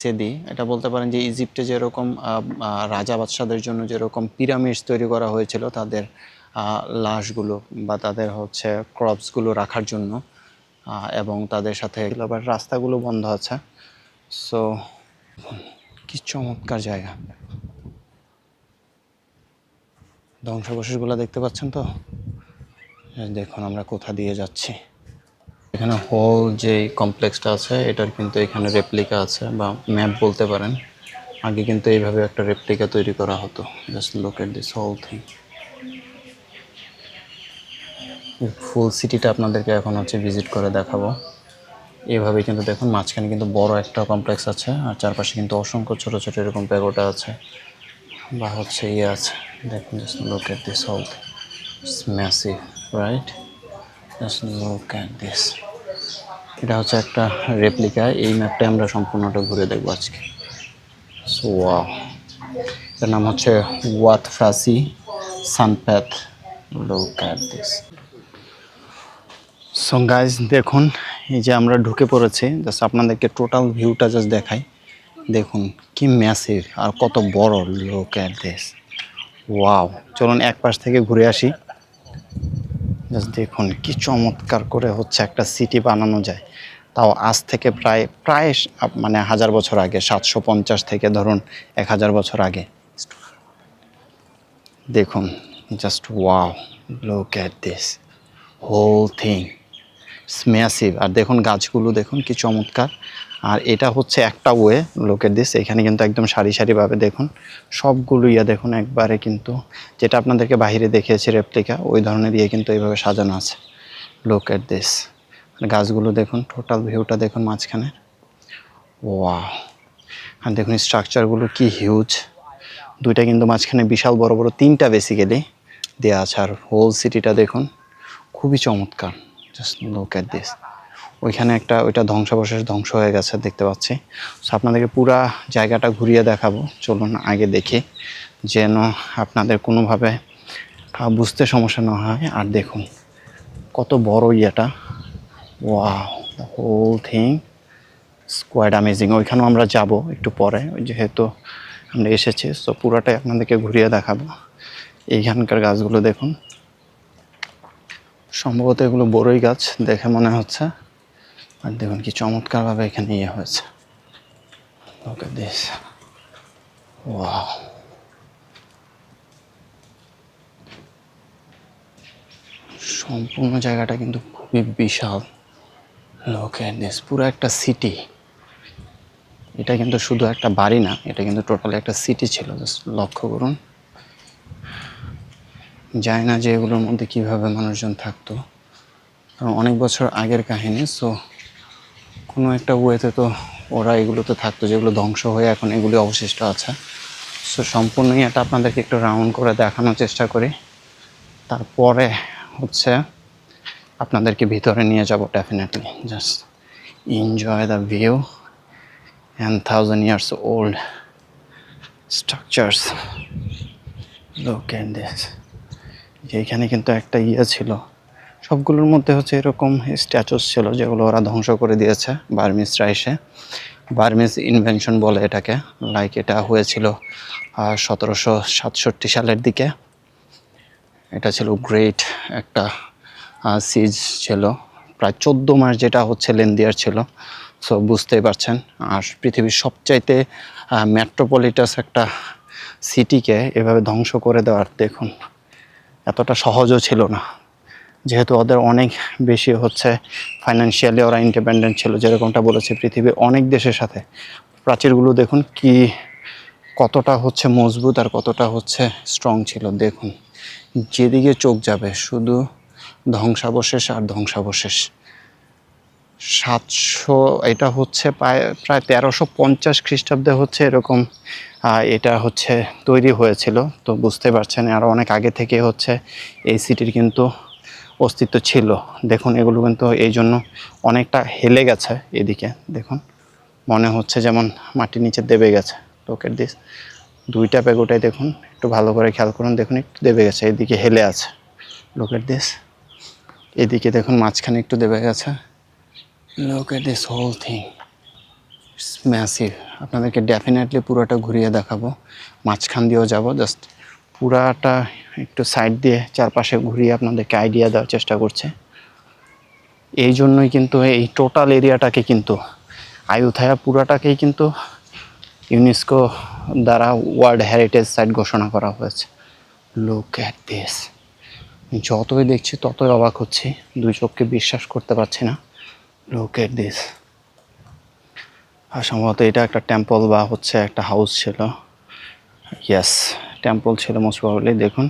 সেদি এটা বলতে পারেন যে ইজিপ্টে যেরকম রাজা বাদশাদের জন্য যেরকম পিরামিডস তৈরি করা হয়েছিল, তাদের লাশগুলো বা তাদের হচ্ছে ক্রপসগুলো রাখার জন্য এবং তাদের সাথে আবার রাস্তাগুলো বন্ধ আছে। সো কি চমৎকার জায়গা। ধ্বংসাবশেষগুলো দেখতে পাচ্ছেন তো? দেখুন আমরা কোথা দিয়ে যাচ্ছি। এখানে হোল যে কমপ্লেক্সটা আছে, এটার কিন্তু এখানে রেপ্লিকা আছে বা ম্যাপ বলতে পারেন। আগে কিন্তু এইভাবে একটা রেপ্লিকা তৈরি করা হতো। Just look at this whole thing full সিটিটা আপনাদেরকে এখন হচ্ছে ভিজিট করে দেখাবো। এইভাবে কিন্তু দেখুন, মাঝখানে কিন্তু বড় একটা কমপ্লেক্স আছে, আর চারপাশে কিন্তু অসংখ্য ছোট ছোট এরকম প্যাগোটা আছে বা হচ্ছে ইয়ে আছে। দেখুন just look at this whole massive right just look at this এটা হচ্ছে একটা রেপ্লিকা এই ম্যাপটা আমরা সম্পূর্ণটা ঘুরে দেখব আজকে। সো এর নাম হচ্ছে Wat Phra Si Sanphet look so guys দেখুন, এই যে আমরা ঢুকে পড়েছি জাস্ট আপনাদেরকে টোটাল ভিউটা জাস্ট দেখাই। দেখুন, কি ম্যাসিভ আর কত বড়। লুক অ্যাট দিস ওয়াও চলুন এক পাশ থেকে ঘুরে আসি। জাস্ট দেখুন কি চমৎকার করে হচ্ছে একটা সিটি বানানো যায়। তাও আজ থেকে প্রায় প্রায় মানে হাজার বছর আগে, সাতশো পঞ্চাশ থেকে ধরুন এক হাজার বছর আগে। দেখুন just wow look at this whole thing massive আর দেখুন, গাছগুলো দেখুন, কি চমৎকার। আর এটা হচ্ছে একটা ওয়ে লোকের দিস এখানে কিন্তু একদম সারি সারিভাবে দেখুন, সবগুলো ইয়া দেখুন একবারে কিন্তু, যেটা আপনাদেরকে বাইরে দেখিয়েছি রেপ্লিকা ওই ধরনের দিয়ে কিন্তু এইভাবে সাজানো আছে লোকের দিস গাছগুলো দেখুন টোটাল ভিউটা দেখুন মাঝখানে। ওয়া আর দেখুন স্ট্রাকচারগুলো কি হিউজ দুইটা কিন্তু মাঝখানে বিশাল বড় বড় তিনটা বেসিক্যালি দেওয়া আছে। আর হোল সিটিটা দেখুন, খুবই চমৎকার। জাস্ট লুক অ্যাট দিস ওইখানে একটা, ওইটা ধ্বংসাবশেষ ধ্বংস হয়ে গেছে, দেখতে পাচ্ছি। সো আপনাদেরকে পুরা জায়গাটা ঘুরিয়ে দেখাবো। চলুন আগে দেখি যেন আপনাদের কোনোভাবে বুঝতে সমস্যা না হয়। আর দেখুন, কত বড় ইয়েটা। ওয়া হোল থিং কোয়াইট অ্যামেজিং ওইখানেও আমরা যাব একটু পরে যেহেতু আমরা এসেছি। সো পুরাটাই আপনাদেরকে ঘুরিয়ে দেখাবো। এইখানকার গাছগুলো দেখুন। সম্ভবত এগুলো বড়ই গাছ, দেখে মনে হচ্ছে। আর দেখুন কি চমৎকারভাবে এখানে ইয়ে হয়েছে। ওকে দিস ওয়াও সম্পূর্ণ জায়গাটা কিন্তু খুবই বিশাল। লোকে দিস পুরো একটা সিটি এটা কিন্তু শুধু একটা বাড়ি না, এটা কিন্তু টোটাল একটা সিটি ছিল। জাস্ট লক্ষ্য করুন। জানি না যে এগুলোর মধ্যে কীভাবে মানুষজন থাকতো। কারণ অনেক বছর আগের কাহিনী সো কোনো একটা ওয়েতে তো ওরা এগুলোতে থাকতো যেগুলো ধ্বংস হয়ে এখন এগুলি অবশিষ্ট আছে। সো সম্পূর্ণই এটা আপনাদেরকে একটু রাউন্ড করে দেখানোর চেষ্টা করি। তারপরে হচ্ছে আপনাদেরকে ভিতরে নিয়ে যাব definitely just enjoy the view and thousand years old structures লোক অ্যান্ড দিস যেখানে কিন্তু একটা ইয়ে ছিল। সবগুলোর মধ্যে হচ্ছে এরকম স্ট্যাচুস ছিল যেগুলো ওরা ধ্বংস করে দিয়েছে বার্মিসরা এসে। বার্মিস ইনভেনশন বলে এটাকে লাইক এটা হয়েছিল সতেরোশো সাতষট্টি সালের দিকে। এটা ছিল গ্রেট একটা সিজ ছিল। প্রায় চোদ্দ মাস যেটা হচ্ছে লেন্দিয়ার ছিল। সো বুঝতেই পারছেন। আর পৃথিবীর সবচাইতে মেট্রোপলিটাস একটা সিটিকে এভাবে ধ্বংস করে দেওয়ার, দেখুন। এতটা সহজও ছিল না। যেহেতু ওদের অনেক বেশি হচ্ছে ফাইন্যান্সিয়ালি ওরা ইন্ডিপেন্ডেন্ট ছিল, যেরকমটা বলেছে পৃথিবীর অনেক দেশের সাথে। প্রাচীরগুলো দেখুন কি কতটা হচ্ছে মজবুত আর কতটা হচ্ছে স্ট্রং ছিল, দেখুন। যেদিকে চোখ যাবে শুধু ধ্বংসাবশেষ আর ধ্বংসাবশেষ। সাতশো, এটা হচ্ছে প্রায় প্রায় তেরোশো পঞ্চাশ খ্রিস্টাব্দে হচ্ছে এরকম এটা হচ্ছে তৈরি হয়েছিল। তো বুঝতে পারছেন আরও অনেক আগে থেকে হচ্ছে এই সিটির কিন্তু অস্তিত্ব ছিল। দেখুন, এগুলো কিন্তু এই জন্য অনেকটা হেলে গেছে এদিকে, দেখুন। মনে হচ্ছে যেমন মাটির নিচে দেবে গেছে। লোকের দিস দুইটা প্যাগোটাই দেখুন, একটু ভালো করে খেয়াল করুন, দেখুন একটু দেবে গেছে, এদিকে হেলে আছে। লোকের দিস এদিকে দেখুন, মাঝখানে একটু দেবে গেছে। Look at this whole thing massive আপনাদেরকে ডেফিনেটলি পুরোটা ঘুরিয়ে দেখাবো। মাঝখান দিয়েও যাব জাস্ট পুরাটা একটু সাইড দিয়ে চারপাশে ঘুরিয়ে আপনাদেরকে আইডিয়া দেওয়ার চেষ্টা করছে। এই জন্যই কিন্তু এই টোটাল এরিয়াটাকে কিন্তু, আয়ুথায়া পুরাটাকেই কিন্তু ইউনেস্কো দ্বারা ওয়ার্ল্ড হেরিটেজ সাইট ঘোষণা করা হয়েছে। লুক অ্যাট দিস যতই দেখছি, ততই অবাক হচ্ছি। দুই চোখকে বিশ্বাস করতে পারছি না। লুক এট দিস আর সম্ভবত এটা একটা টেম্পল বা হচ্ছে একটা হাউস ছিল। ইয়েস টেম্পল ছিল মোস্ট প্রবাবলি দেখুন।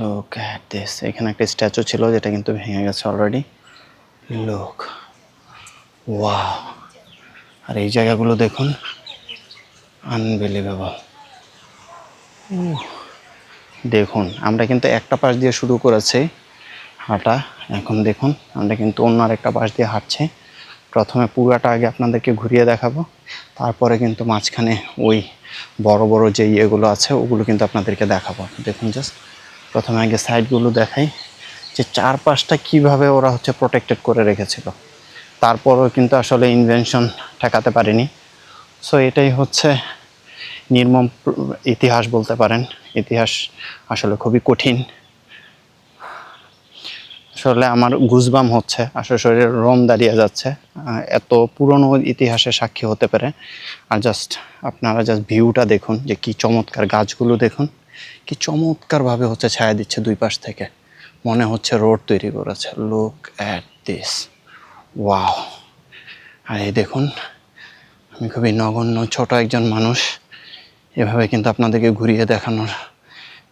লুক অ্যাট দিস এখানে একটা স্ট্যাচু ছিল যেটা কিন্তু ভেঙে গেছে অলরেডি লুক ওয়াও আর এই জায়গাগুলো দেখুন। আনবিলিভেবল দেখুন, আমরা কিন্তু একটা পাশ দিয়ে শুরু করেছি। হাঁটা। এখন দেখুন, আমরা কিন্তু অন্য আরেকটা পাশ দিয়ে হাঁটছি। প্রথমে পুরাটা আগে আপনাদেরকে ঘুরিয়ে দেখাবো। তারপরে কিন্তু মাঝখানে ওই বড় বড় যে ইয়েগুলো আছে, ওগুলো কিন্তু আপনাদেরকে দেখাবো। দেখুন জাস্ট প্রথমে আগে সাইডগুলো দেখাই। যে চারপাশটা কীভাবে ওরা হচ্ছে প্রোটেক্টেড করে রেখেছিল। তারপরও কিন্তু আসলে ইনভেনশন ঠেকাতে পারেনি। সো এটাই হচ্ছে নির্মম ইতিহাস বলতে পারেন। ইতিহাস আসলে খুবই কঠিন। আসলে আমার গুজবাম হচ্ছে, আসলে শরীরে রোম দাঁড়িয়ে যাচ্ছে এত পুরনো ইতিহাসে সাক্ষী হতে পারে। আর জাস্ট আপনারা জাস্ট ভিউটা দেখুন, যে কি চমৎকার গাছগুলো দেখুন, কি চমৎকারভাবে হচ্ছে ছায়া দিচ্ছে দুই পাশ থেকে। মনে হচ্ছে রোড তৈরি করেছে। লুক অ্যাট দিস ওয়াও আর এই দেখুন, আমি খুবই নগণ্য ছোট একজন মানুষ। এভাবে কিন্তু আপনাদেরকে ঘুরিয়ে দেখানোর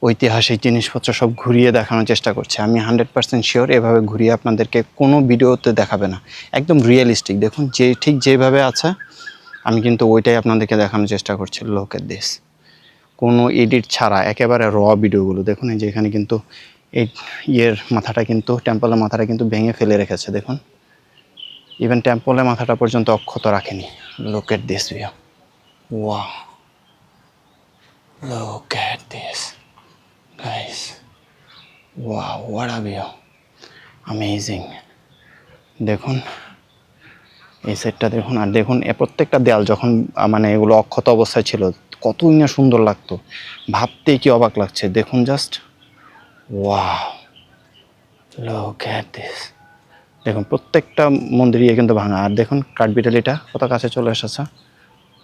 ঐতিহাসিক জিনিসপত্র সব ঘুরিয়ে দেখানোর চেষ্টা করছে। আমি হান্ড্রেড পার্সেন্ট শিওর এভাবে ঘুরিয়ে আপনাদেরকে কোনো ভিডিওতে দেখাবে না। একদম রিয়েলিস্টিক দেখুন যে ঠিক যেভাবে আছে আমি কিন্তু ওইটাই আপনাদেরকে দেখানোর চেষ্টা করছি। লোকের দেশ কোনো এডিট ছাড়া একেবারে র ভিডিওগুলো। দেখুন এই যে এখানে কিন্তু এই ইয়ের মাথাটা কিন্তু টেম্পলের মাথাটা কিন্তু ভেঙে ফেলে রেখেছে। দেখুন ইভেন টেম্পলের মাথাটা পর্যন্ত অক্ষত রাখেনি। লোকের দেশ ভিউ ওয়া at this, guys. Wow, what a view. Amazing. দেখুন এই সেটটা দেখুন আর দেখুন এ প্রত্যেকটা দেয়াল যখন মানে এগুলো অক্ষত অবস্থায় ছিল কতই না সুন্দর লাগতো ভাবতেই কি অবাক লাগছে দেখুন জাস্ট ওয়াও লোক দিস দেখুন প্রত্যেকটা মন্দিরই কিন্তু ভাঙা আর দেখুন কাঠবিটালিটা কত কাছে চলে এসেছে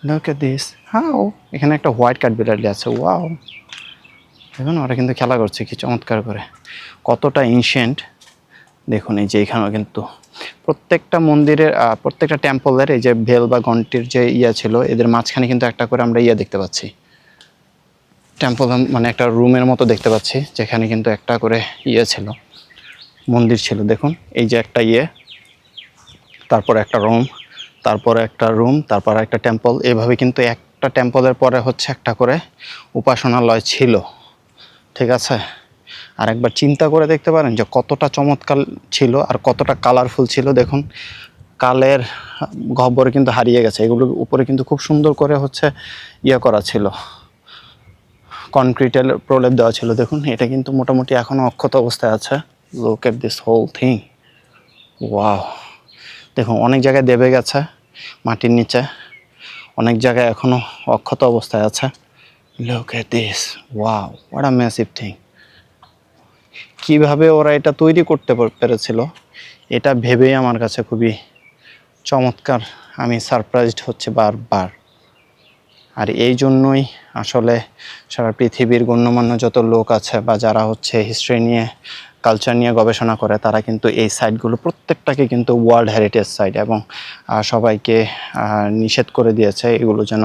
লোক দিস হাও এখানে একটা হোয়াইট কাঠবিড়ালি আছে ওয়াও দেখুন ওরা কিন্তু খেলা করছে কি চমৎকার করে। কতটা এনশিয়েন্ট দেখুন এই যে এখানেও কিন্তু প্রত্যেকটা মন্দিরের প্রত্যেকটা টেম্পলের এই যে ভেল বা ঘন্টির যে ইয়া ছিল, এদের মাঝখানে কিন্তু একটা করে আমরা ইয়া দেখতে পাচ্ছি। টেম্পল মানে একটা রুমের মতো দেখতে পাচ্ছি, যেখানে কিন্তু একটা করে ইয়ে ছিল, মন্দির ছিল। দেখুন, এই যে একটা ইয়ে তারপর একটা রুম, তারপর একটা রুম, তারপর একটা টেম্পল এভাবে কিন্তু একটা টেম্পলের পরে হচ্ছে একটা করে উপাসনালয় ছিল। ঠিক আছে? আর একবার চিন্তা করে দেখতে পারেন যে কতটা চমৎকার ছিল আর কতটা কালারফুল ছিল। দেখুন, কালের গহ্বরে কিন্তু হারিয়ে গেছে। এগুলোর উপরে কিন্তু খুব সুন্দর করে হচ্ছে ইয়ে করা ছিল। কনক্রিটের প্রলেপ দেওয়া ছিল। দেখুন, এটা কিন্তু মোটামুটি এখনও অক্ষত অবস্থায় আছে। Look at this whole thing wow দেখুন, অনেক জায়গায় দেবে গেছে মাটির নিচে। অনেক জায়গায় এখনও অক্ষত অবস্থায় আছে। Look at this wow what a massive thing কীভাবে ওরা এটা তৈরি করতে পেরেছিল, এটা ভেবেই আমার কাছে খুবই চমৎকার, আমি সারপ্রাইজড হচ্ছে বারবার। আর এই জন্যই আসলে সারা পৃথিবীর গণ্যমান্য যত লোক আছে বা যারা হচ্ছে হিস্ট্রি নিয়ে কালচার নিয়ে গবেষণা করে, তারা কিন্তু এই সাইটগুলো প্রত্যেকটাকে কিন্তু ওয়ার্ল্ড হেরিটেজ সাইট এবং সবাইকে নিষেধ করে দিয়েছে এগুলো যেন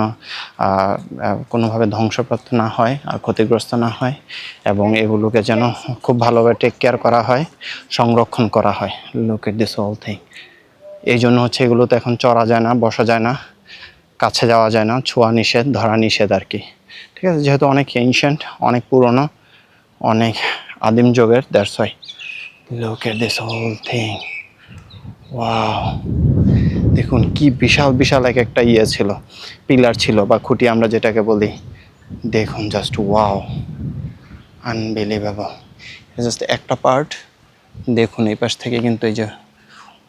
কোনোভাবে ধ্বংসপ্রাপ্ত না হয় আর ক্ষতিগ্রস্ত না হয় এবং এগুলোকে যেন খুব ভালোভাবে টেক কেয়ার করা হয়, সংরক্ষণ করা হয় look at this all thing এই জন্য হচ্ছে এগুলোতে এখন চড়া যায় না, বসা যায় না, কাছে যাওয়া যায় না, ছোঁয়া নিষেধ, ধরা নিষেধ আর কি। ঠিক আছে, যেহেতু অনেক এনশিয়েন্ট অনেক পুরনো, অনেক আদিম যুগের that's why look at this whole thing wow দেখুন, কি বিশাল বিশাল এক একটা ইয়ে ছিল পিলার ছিল বা খুঁটি আমরা যেটাকে বলি। দেখুন জাস্ট ওয়াও আনবিলিভেবল জাস্ট একটা পার্ট দেখুন, এই পাশ থেকে কিন্তু এই যে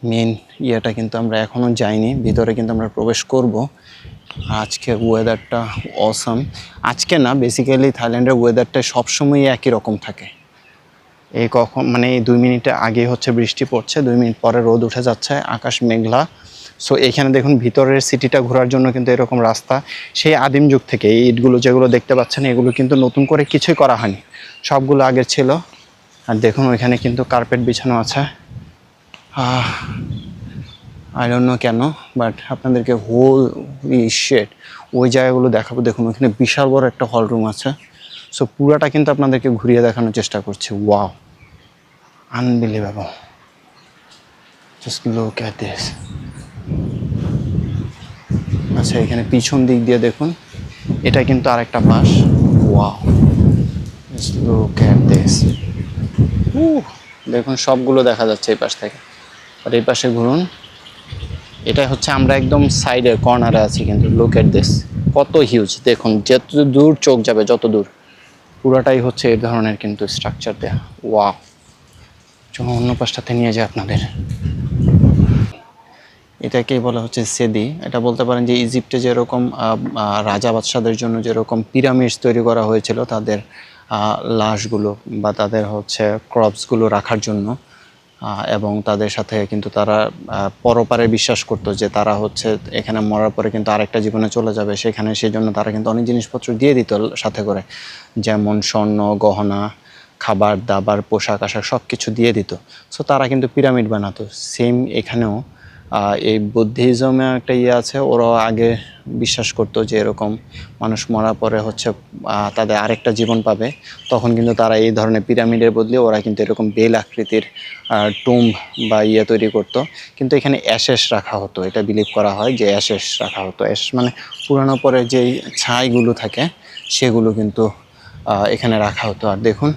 মেন ইয়েটা কিন্তু আমরা এখনও যাইনি, ভিতরে কিন্তু আমরা প্রবেশ করব। আজকে ওয়েদারটা অসাম আজকে না বেসিক্যালি থাইল্যান্ডের ওয়েদারটা সবসময় একই রকম থাকে। এই কখন মানে এই দুই মিনিটে আগে হচ্ছে বৃষ্টি পড়ছে, দুই মিনিট পরে রোদ উঠে যাচ্ছে, আকাশ মেঘলা। সো এখানে দেখুন ভিতরের সিটিটা ঘোরার জন্য কিন্তু এরকম রাস্তা। সেই আদিম যুগ থেকে এই ইটগুলো যেগুলো দেখতে পাচ্ছেন, এগুলো কিন্তু নতুন করে কিছুই করা হয়নি। সবগুলো আগের ছিল। আর দেখুন ওইখানে কিন্তু কার্পেট বিছানো আছে। আই ডোন্ট নো কেন বাট আপনাদেরকে হোল শেড ওই জায়গাগুলো দেখাবো। দেখুন ওইখানে বিশাল বড় একটা হল রুম আছে। সো পুরাটা কিন্তু আপনাদেরকে ঘুরিয়ে দেখানোর চেষ্টা করছি। Wow unbelievable. Just look at this আচ্ছা এখানে পিছন দিক দিয়ে দেখুন। এটা কিন্তু আরেকটা পাশ ওয়াও লুক অ্যাট দিস দেখুন, সবগুলো দেখা যাচ্ছে এই পাশ থেকে। আর এই পাশে ঘুরুন। এটা হচ্ছে আমরা একদম সাইডে কর্নারে আছি কিন্তু। লুক এট দিস কত হিউজ দেখুন, যত দূর চোখ যাবে, যত দূর। পুরাটাই হচ্ছে এই ধরনের কিন্তু স্ট্রাকচার দেয়া। ওয়া চলুন অন্য পাশটাতে নিয়ে যায় আপনাদের। এটাকেই বলা হচ্ছে সেদি। এটা বলতে পারেন যে ইজিপ্টে যেরকম রাজা বাদশাদের জন্য যেরকম পিরামিডস তৈরি করা হয়েছিল, তাদের লাশগুলো বা তাদের হচ্ছে ক্রপসগুলো রাখার জন্য এবং তাদের সাথে কিন্তু তারা পরপারে বিশ্বাস করতো যে তারা হচ্ছে এখানে মরার পরে কিন্তু আরেকটা জীবনে চলে যাবে। সেখানে সেই জন্য তারা কিন্তু অনেক জিনিসপত্র দিয়ে দিত সাথে করে, যেমন স্বর্ণ, গহনা খাবার, দাবার, পোশাক, আশাক সব কিছু দিয়ে দিত। সো তারা কিন্তু পিরামিড বানাতো। সেম এখানেও এই বুদ্ধিজমে একটা ইয়ে আছে, ওরাও আগে বিশ্বাস করতো যে এরকম মানুষ মরার পরে হচ্ছে তাদের আরেকটা জীবন পাবে। তখন কিন্তু তারা এই ধরনের পিরামিডের বদলে ওরা কিন্তু এরকম বেল আকৃতির টুম্ব বা ইয়ে তৈরি করতো। কিন্তু এখানে অ্যাশেস রাখা হতো। এটা বিলিভ করা হয় যে অ্যাশেস রাখা হতো। অ্যাশ মানে পুরানো পরে যেই ছাইগুলো থাকে, সেগুলো কিন্তু এখানে রাখা হতো। আর দেখুন,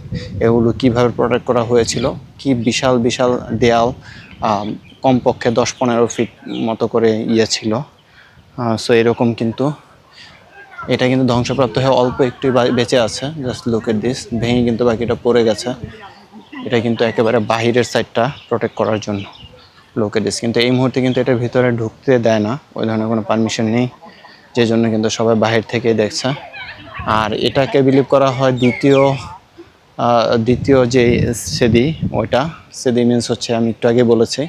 এগুলো কীভাবে প্রোটেক্ট করা হয়েছিল। কি বিশাল বিশাল দেয়াল কমপক্ষে দশ পনেরো ফিট মতো করে ইয়ে ছিল। সো এরকম কিন্তু এটা কিন্তু ধ্বংসপ্রাপ্ত হয়ে অল্প একটু বেঁচে আছে। জাস্ট লুক এট দিস ভেঙে কিন্তু বাকিটা পড়ে গেছে। এটা কিন্তু একেবারে বাহিরের সাইডটা প্রোটেক্ট করার জন্য। লোকের দিস কিন্তু এই মুহূর্তে কিন্তু এটার ভিতরে ঢুকতে দেয় না। ওই ধরনের কোনো পারমিশন নেই। যে জন্য কিন্তু সবাই বাহির থেকেই দেখছে। আর এটাকে বিলিভ করা হয় দ্বিতীয় দ্বিতীয় যে সেদি, ওইটা। সেদি মিন্স হচ্ছে, আমি একটু আগে বলেছি।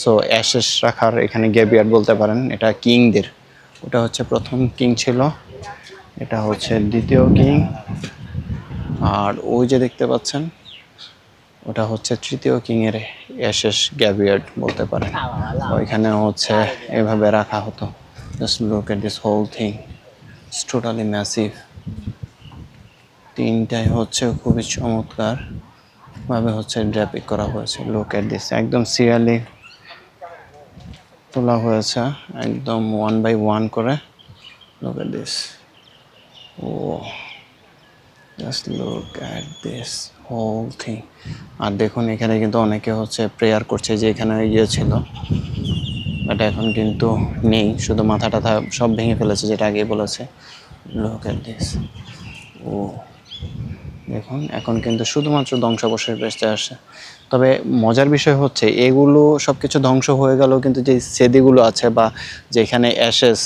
সো অ্যাশেস রাখার এখানে গ্যাবিয়ার্ড বলতে পারেন, এটা কিংদের। ওটা হচ্ছে প্রথম কিং ছিল। এটা হচ্ছে দ্বিতীয় কিং আর ওই যে দেখতে পাচ্ছেন, ওটা হচ্ছে তৃতীয় কিংয়ের অ্যাশেস গ্যাবিয়ার্ড বলতে পারেন। ওইখানে হচ্ছে এভাবে রাখা হতো। Just look at this whole thing it's totally massive তিনটাই হচ্ছে খুবই চমৎকার ভাবে হচ্ছে ড্র্যাপিক করা হয়েছে লুক এট দিস একদম সিরিয়ালি তোলা হয়েছে, একদম ওয়ান বাই ওয়ান করে look at this O just look at this whole thing আর দেখুন এখানে কিন্তু অনেকে হচ্ছে প্রেয়ার করছে যে এখানে ইয়ে ছিল বাট এখন কিন্তু নেই, শুধু মাথা টাথা সব ভেঙে ফেলেছে যেটা আগে বলেছে লুক অ্যাট দিস ও, দেখুন, এখন কিন্তু শুধুমাত্র ধ্বংসাবশেষ বেঁচে আসে। তবে মজার বিষয় হচ্ছে, এগুলো সব কিছু ধ্বংস হয়ে গেল কিন্তু যে সেদিগুলো আছে বা যেখানে অ্যাশেস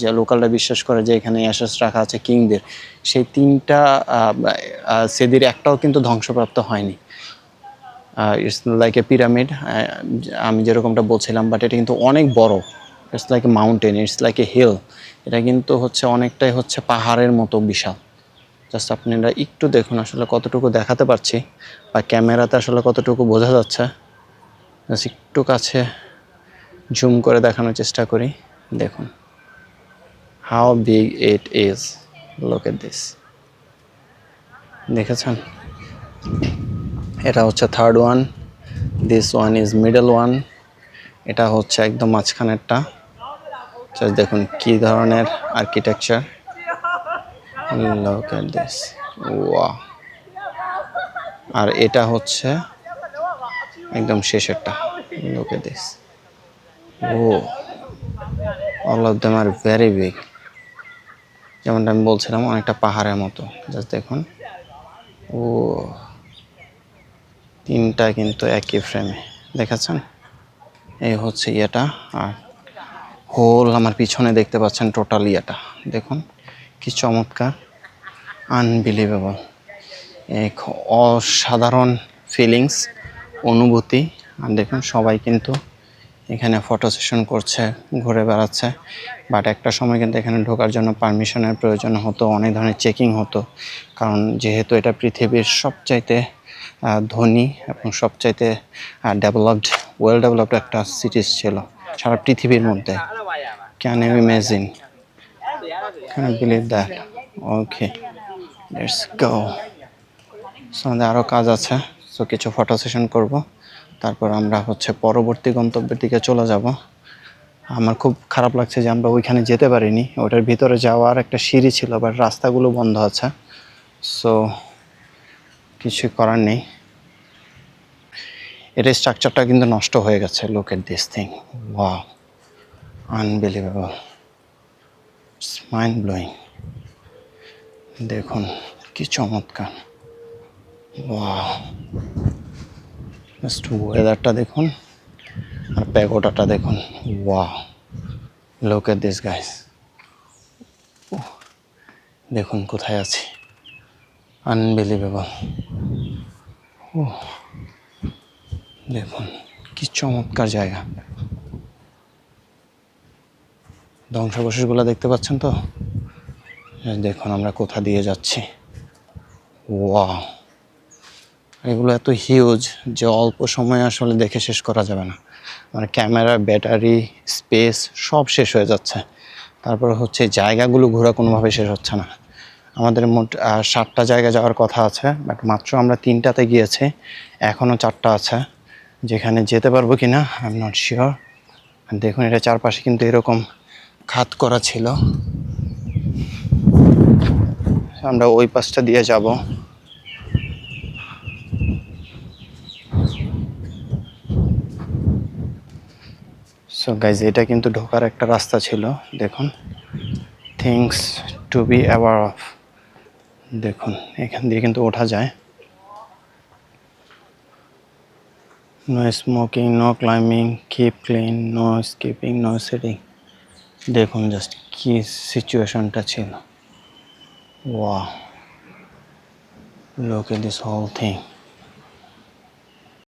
যে লোকালরা বিশ্বাস করে যে এখানে অ্যাশেস রাখা আছে কিংদের, সেই তিনটা সেদির একটাও কিন্তু ধ্বংসপ্রাপ্ত হয়নি। ইটস লাইক এ পিরামিড আমি যেরকমটা বলছিলাম বাট এটা কিন্তু অনেক বড়। It's like a mountain it's like a hill এটা কিন্তু হচ্ছে অনেকটাই হচ্ছে পাহাড়ের মতো বিশাল। জাস্ট আপনারা একটু দেখুন আসলে কতটুকু দেখাতে পারছি, বা ক্যামেরাতে আসলে কতটুকু বোঝা যাচ্ছে। জাস্ট একটু কাছে জুম করে দেখানোর চেষ্টা করি। দেখুন। হাউ বিগ ইট ইজ লোক এট দিস দেখেছেন? এটা হচ্ছে third one this one is middle one এটা হচ্ছে একদম মাঝখানেরটা। জাস্ট দেখুন কি ধরনের আর্কিটেকচার at this. Wow. আর এটা হচ্ছে একদম শেষেরটা। At this. Oh all of them are very big. যেমনটা আমি বলছিলাম, অনেকটা পাহাড়ের মতো। জাস্ট দেখুন। ও তিনটা কিন্তু একই ফ্রেমে দেখাচ্ছেন? এই হচ্ছে ইয়েটা, আর হোল আমার পিছনে দেখতে পাচ্ছেন টোটাল ইয়েটা দেখুন, কি চমৎকার। আনবিলিভেবল এক অসাধারণ ফিলিংস অনুভূতি। আর দেখুন, সবাই কিন্তু এখানে ফটো সেশন করছে, ঘুরে বেড়াচ্ছে। বাট একটা সময় কিন্তু এখানে ঢোকার জন্য পারমিশনের প্রয়োজন হতো, অনেক ধরনের চেকিং হতো। কারণ যেহেতু এটা পৃথিবীর সবচাইতে ধনী এবং সবচাইতে ডেভেলপড ওয়েল ডেভেলপড একটা সিটিস ছিল, সারা পৃথিবীর মধ্যে। Can you imagine can I believe that okay let's go so আমাদের আরও কাজ আছে সো কিছু ফটো সেশন করব। তারপর আমরা হচ্ছে পরবর্তী গন্তব্যের দিকে চলে যাব। আমার খুব খারাপ লাগছে যে আমরা ওইখানে যেতে পারিনি। ওটার ভিতরে যাওয়ার একটা সিঁড়ি ছিল বাট রাস্তাগুলো বন্ধ আছে। সো কিছু করার নেই। এটার স্ট্রাকচারটা কিন্তু নষ্ট হয়ে গেছে লোকের at this thing wow unbelievable. Mind blowing দেখুন, কি চমৎকার। জাস্ট ওয়েদারটা দেখুন আর প্যাগোডাটা দেখুন। ওয়া লোক এট দিস গাইস দেখুন, কোথায় আছি। আনবিলিভেবল ও দেখুন, কি চমৎকার জায়গা। ধ্বংসাবশেষগুলো দেখতে পাচ্ছেন তো? দেখুন আমরা কোথা দিয়ে যাচ্ছি। ওয়া এগুলো এত হিউজ যে অল্প সময়ে আসলে দেখে শেষ করা যাবে না। মানে ক্যামেরা, ব্যাটারি, স্পেস সব শেষ হয়ে যাচ্ছে। তারপর হচ্ছে জায়গাগুলো ঘোরা কোনোভাবে শেষ হচ্ছে না। আমাদের মোট সাতটা জায়গা যাওয়ার কথা আছে, বাট মাত্র আমরা তিনটাতে গিয়েছি এখনও চারটা আছে। যেখানে যেতে পারব কি না আই এম নট শিওর দেখুন, এটা চারপাশে কিন্তু এরকম খাত করা ছিল। আমরা ওই পাশটা দিয়ে যাব। সো গাইজ এটা কিন্তু ঢোকার একটা রাস্তা ছিল, দেখুন। Things to be aware of দেখুন, এখান দিয়ে কিন্তু ওঠা যায়। No smoking no climbing keep clean no skipping no sitting দেখুন জাস্ট কি সিচুয়েশনটা ছিল। ওয়া লোক দিস হোল থিং